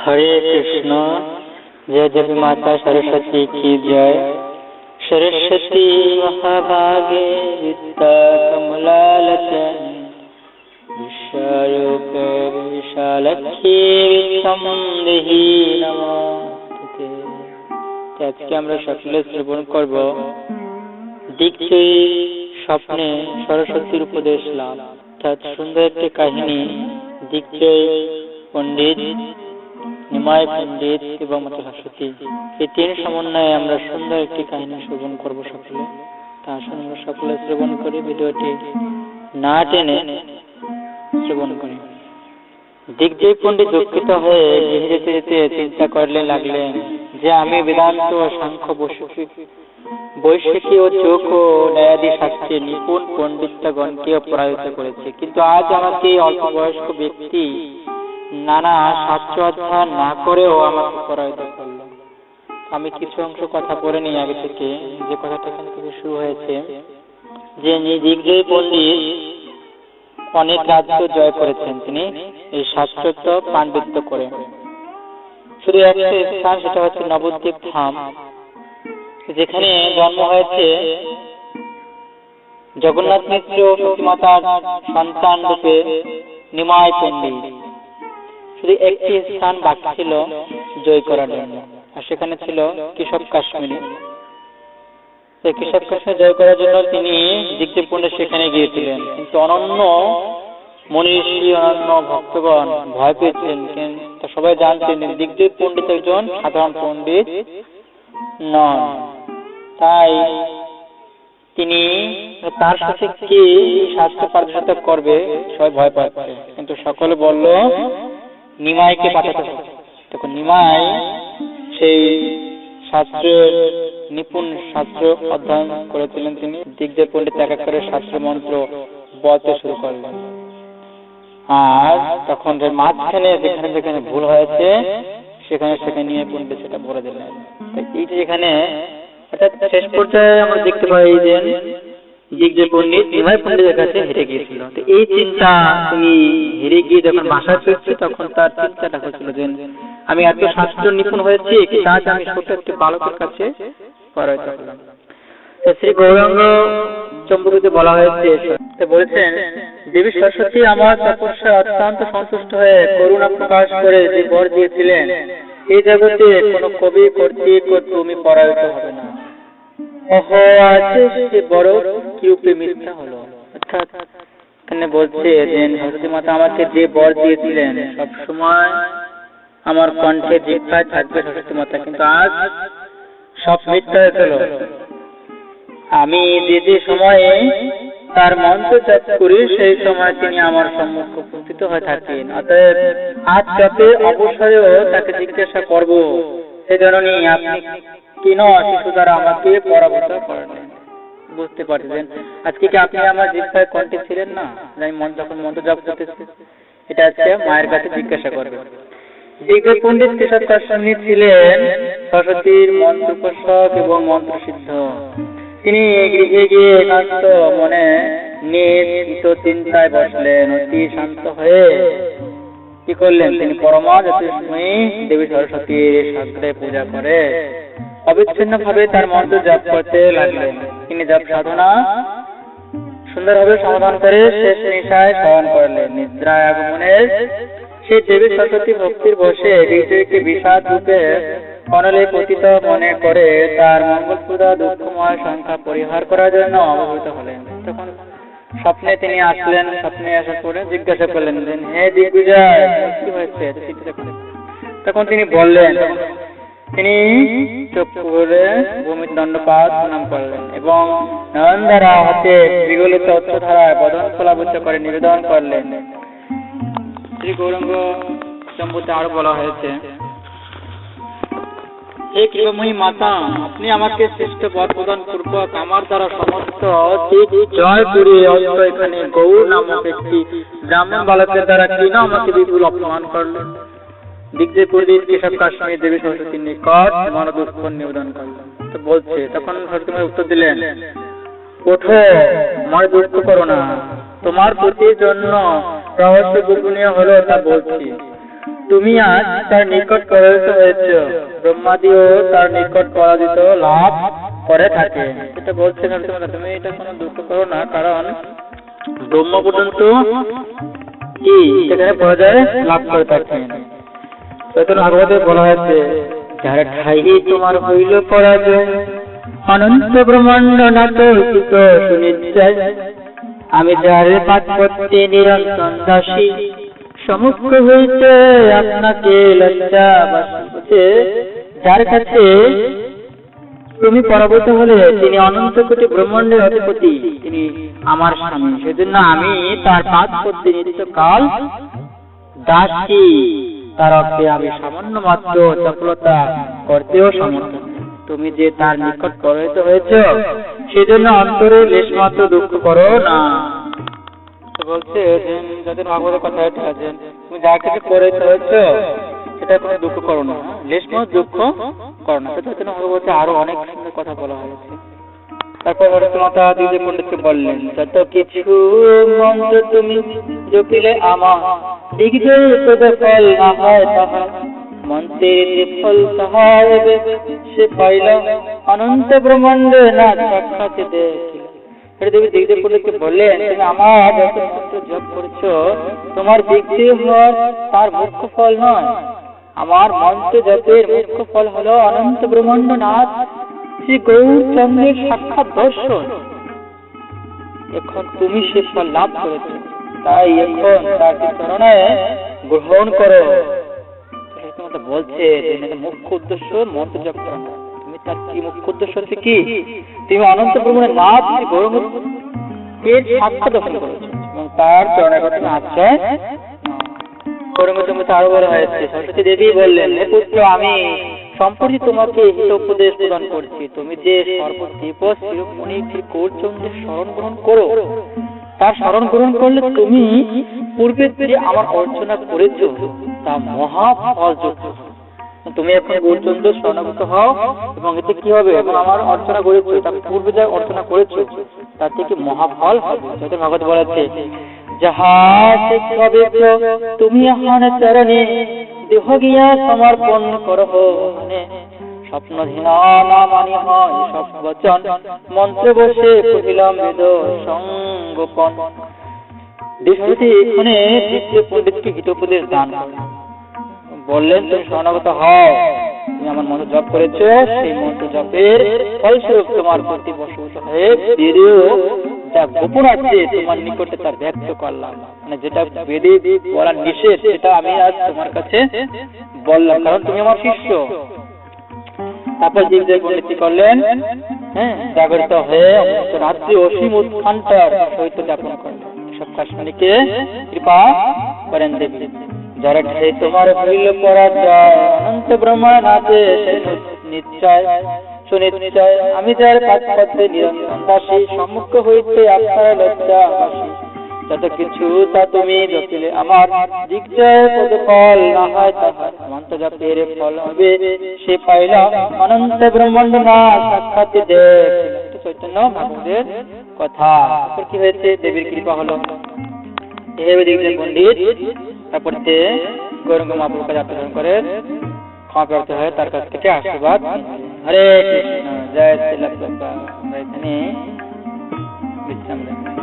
हरे कृष्ण जय देवी माता सरस्वती की जय सरस्वती महाभागे विद्या कमलालचन विश्वरूप विशालक्षी विश्वम देहि নমস্তে আজকে আমরা সকলে শ্রবণ করব দিকজয়ী স্বপ্নে সরস্বতীর উপদেশ লাভ অর্থাৎ সুন্দর একটি কাহিনী দিকজয় পণ্ডিত নিমায় পণ্ডিত এবং মাতা সরস্বতী এই তিন সমন্বয়ে আমরা সুন্দর একটি কাহিনী শ্রবণ করব সকলে। তা আসুন সকলে শ্রবণ করি, ভিডিওটি না টেনে শ্রবণ করি। দিগ্জয় পণ্ডিত দুঃখিত হয়ে যেতে যেতে চিন্তা করলে লাগলেন যে আমি বেদান্ত সাংখ্য বৈশিক বৈশিকী ও চোখ ও ন্যায়াদি শাস্ত্রে নিপুণ পণ্ডিতগণকে পরাজিত করেছে। কিন্তু আজ আমাকে অল্প বয়স্ক ব্যক্তি নানা শাস্ত্র অধ্যয়ন না করেও আমাকে পরাজিত করল। আমি কিছু অংশ কথা পড়ে নিই আগে থেকে। যে কথাটা এখান থেকে শুরু হয়েছে, যে দিগ্জয় পণ্ডিত অনেক রাজ্য জয় করেছেন তিনি এই শাস্ত্রত্ব পাণ্ডিত্য করে। শুধু একটা স্থান, সেটা হচ্ছে নবদ্বীপ ধাম, যেখানে জন্ম হয়েছে জগন্নাথ মিত্র সতীমাতার সন্তান রূপে নিমায় পণ্ডিত। শুধু একটি স্থান বাকি ছিল জয় করার জন্য। আর সেখানে ছিল কৃষক কাশ্মীরি। কৃষক কাশ্মীর জয় করার জন্য তিনি দিগ্দেব সেখানে গিয়েছিলেন। কিন্তু অনন্য মনীষী, অনন্য ভক্তগণ ভয় পেয়েছিলেন। কিন্তু সবাই জানতেন দিগ্দেব পণ্ডিত একজন সাধারণ পণ্ডিত নন। তাই তিনি তার সাথে কি স্বাস্থ্য পারদর্শিতা করবে, সবাই ভয় পাচ্ছে। কিন্তু সকলে বলল নিমাইকে পাঠাতে হবে। দেখুন নিমাই সেই শাস্ত্রের নিপুণ শাস্ত্র অধ্যয়ন করেছিলেন তিনি। দিগ্জয় পণ্ডিত এক এক করে শাস্ত্র মন্ত্র বলতে শুরু করলেন। আর তখন যে মাঝখানে যেখানে যেখানে ভুল হয়েছে সেখানে সেখানে নিয়ে পণ্ডিত সেটা বলে দিলেন। এই যে এখানে অর্থাৎ শেষ পর্যায়ে আমরা দেখতে পাই যে দিগ্জয় পণ্ডিত নিমাই পণ্ডিতের কাছে হেরে গিয়েছিল। তো এই চিন্তা তিনি হেরে গিয়ে যখন বাসায় তখন তার চিন্তাটা হচ্ছিল যে, আমি এত শাস্ত্র নিপুণ হয়েছি আজ আমি ছোট একটি বালকের কাছে শ্রী গৌরাঙ্গ চম্বুকিতে বলা হয়েছে বলেছেন, দেবী সরস্বতী আমার তপস্যা অত্যন্ত সন্তুষ্ট হয়ে করুণা প্রকাশ করে যে বর দিয়েছিলেন। এই জগতে কোনো কবি কর্তৃক তুমি পরাজিত হবে না। ওহো আজ সে বড় কিরূপে মিথ্যা হলো। অর্থাৎ এখানে বলছে যে মাতা আমাকে যে বর দিয়েছিলেন সব সময় আমার কণ্ঠে থাকবে সরস্বতী মাতা, কিন্তু আজ সব মিথ্যা হয়ে গেল। আমি যে যে সময়ে তার মন্ত্র জপ করি, সেই সময় তিনি আমার সম্মুখে উপস্থিত হয়ে থাকেন। অতএব আজ যাতে অবশ্যইও তাকে জিজ্ঞাসা করব, সে জননী, আপনি কেন শিশু দ্বারা আমাকে পরাভূত করেন? বুঝতে পারছেন। আজকে কি আপনি আমার জিজ্ঞাসায় কণ্ঠে ছিলেন না? আমি মন যখন মন্ত্র জপ করতেছি এটা আজকে মায়ের কাছে জিজ্ঞাসা করবে। দিগ্গজ পণ্ডিত কেশব কাশ্মী ছিলেন সরস্বতীর মন্ত্রোপাসক এবং মন্ত্রসিদ্ধ তিনি গৃহে গিয়ে একান্ত মনে নিজ চিন্তায় বসলেন অতি শান্ত হয়ে কি করলেন? তিনি পরমা জ্যোতিষময়ী দেবী সরস্বতীর সাগরে পূজা করে অবিচ্ছিন্ন ভাবে তার মন্ত্র জপ করতে লাগলেন তিনি জপ সাধনা সুন্দরভাবে সমাধান করে শেষ নিশায় শয়ন করলেন। নিদ্রায় আগমনের সেই দেবী সরস্বতী ভক্তির বসে বিজয়কে বিষাদ রূপে অনলে পতিত মনে করে তার মঙ্গলপুরা দুঃখময় সংখ্যা পরিহার করার জন্য অবহিত হলেন। তখন স্বপ্নে তিনি আসলেন, স্বপ্নে আসার পরে জিজ্ঞাসা করলেন, হে দিগ্বিজয় কি হয়েছে? তখন তিনি বললেন তিনি চোখ করে ভূমির দণ্ডপাত প্রণাম করলেন এবং নয়ন দ্বারা হাতে বিগলিত অর্থধারায় বদন ফলাবুচ্চ করে নিবেদন করলেন। শ্রী গৌরঙ্গ সম্বন্ধে আরও বলা হয়েছে, হে কৃপময়ী মাতা, আপনি আমাকে শ্রেষ্ঠ পদ প্রদান পূর্বক আমার দ্বারা সমস্ত জয় করে এখানে গৌর নামক একটি ব্রাহ্মণ বালকের দ্বারা কেন আমাকে বিপুল অপমান করলেন? দিগ্জয় পণ্ডিত কেশব কাশ্মীর দেবী সরস্বতীর নিকট মন দুঃখ নিবেদন করলেন বলছে, তখন সরস্বতী উত্তর দিলেন, ওঠো, মনে দুঃখ করো না। তোমার প্রতির জন্য রহস্য গোপনীয় হলো তা বলছি। তুমি আজ তার নিকট পরাজিত হয়েছ। ব্রহ্মাদিও তার নিকট পরাজিত লাভ করে থাকে। এটা বলছে তুমি এটা কোনো দুঃখ করো না, কারণ ব্রহ্ম পর্যন্ত কি সেখানে পরাজয় লাভ করে থাকেন। চৈতন্য ভাগবতে বলা হয়েছে যার ঠাই তোমার হইল পরাজয়। অনন্ত ব্রহ্মাণ্ড নাত হিত সুনিশ্চয়। আমি যার পাঠ করতে নিরন্তর দাসী সমুখ হইতে আপনাকে লজ্জা বাসে যার কাছে তুমি পরাভূত হলে তিনি অনন্ত কোটি ব্রহ্মাণ্ডের অধিপতি তিনি আমার স্বামী। সেজন্য আমি তার কাজ করতে নিত্য কাল দাসী। তার অর্থে আমি সামান্য মাত্র চপলতা করতেও সমর্থ। তুমি যে তার নিকট পরাজিত হয়েছ, সেজন্য অন্তরে লেশ মাত্র দুঃখ করো না। বলছে যাদের ভাগবতের কথা এটা আছে তুমি যা কিছু পরাজিত হয়েছ, সেটা কোনো দুঃখ করো না। লেশ মাত্র দুঃখ করো না। জন্য ভাগবতে আরও অনেক সুন্দর কথা বলা হয়েছে। তারপর দিদি বললেন, যত কিছু মন্ত্র তুমি জপিলে তবে ফল না হয় তাহা। মন্ত্রের যে ফল তাহা হবে, সে পাইল অনন্ত না সাক্ষাৎ দেখিল দেবী বললেন, তুমি আমার যত মন্ত্র জপ করেছ, তোমার দিগ্জয় হওয়ার তার মুখ্য ফল নয়। আমার মন্ত্র জপের মুখ্য ফল হলো অনন্ত ব্রহ্মাণ্ড নাথ শ্রী গৌরচন্দ্রের সাক্ষাৎ দর্শন। এখন তুমি সে ফল লাভ করেছ, তাই এখন তার চরণে গ্রহণ করো। তোমাকে বলছে মুখ্য উদ্দেশ্য মন্ত্র জপ তুমি তার কি মুখ্য উদ্দেশ্য হচ্ছে কি? তুমি অনন্ত ব্রহ্মণের নাথ শ্রী গৌরঙ্গের সাক্ষাৎ দর্শন করেছ এবং তার চরণের কথা আশ্রয় গৌরঙ্গ তুমি আরও বলা হয়েছে, সরস্বতী দেবী বললেন পুত্র, আমি সম্প্রতি তোমাকে হিত উপদেশ প্রদান করছি। তুমি যে সর্বদীপ শিরোমণি শ্রী গৌরচন্দ্রের স্মরণ গ্রহণ করো তার স্মরণ গ্রহণ করলে তুমি পূর্বে যে আমার অর্চনা করেছ তা মহা ফলযুক্ত তুমি এখন গৌরচন্দ্র স্বর্ণাগত হও এবং এতে কি হবে? এখন আমার অর্চনা করেছ তা পূর্বে যা অর্চনা করেছ তার থেকে মহাফল হবে? যাতে ভগবত বলেছে যাহা তুমি আহান চরণে দেহ গিয়া সমর্পণ করহ স্বপ্ন ধিনা না মানি হয় সব বচন। মন্ত্র বসে কহিলাম, বেদ সঙ্গোপন। দৃষ্টিতে এখানে দ্বিতীয় পণ্ডিতকে দান বললেন, তুমি শরণাগত হও। তুমি আমার মন্ত্র জপ করেছ, সেই মন্ত্র জপের ফলস্বরূপ তোমার প্রতি বসভূত হয়ে যা গোপন আছে, তোমার নিকটে তা ব্যক্ত করলাম। মানে যেটা বেদে বলার নিষেধ, সেটা আমি আজ তোমার কাছে বললাম, কারণ তুমি আমার শিষ্য। তারপর পণ্ডিত করলেন হ্যাঁ জাগরিত হয়ে রাত্রি অসীম সহিত যাপন করলেন। সব কৃপা করেন দেবী। যারা তোমার অনন্ত নিশ্চয় সুনিশ্চয় আমি যার নিরন্তর সম্মুখ হইতে আপনার লজ্জা যত কিছু তা তুমি আমার পদ ফল না হয় তাহার। জপের ফল হবে সে অনন্ত ব্রহ্মাণ্ড না, সাক্ষাৎ চৈতন্য কথা। তারপর কি হয়েছে? দেবীর কৃপা হলো। এভাবে দিগ্জয় পণ্ডিত তারপর তে গৌরঙ্গ করে ক্ষমা প্রাপ্ত হয়ে তার কাছ থেকে আশীর্বাদ হরে কৃষ্ণ জয় শ্রীলা প্রভুপাদ আমরা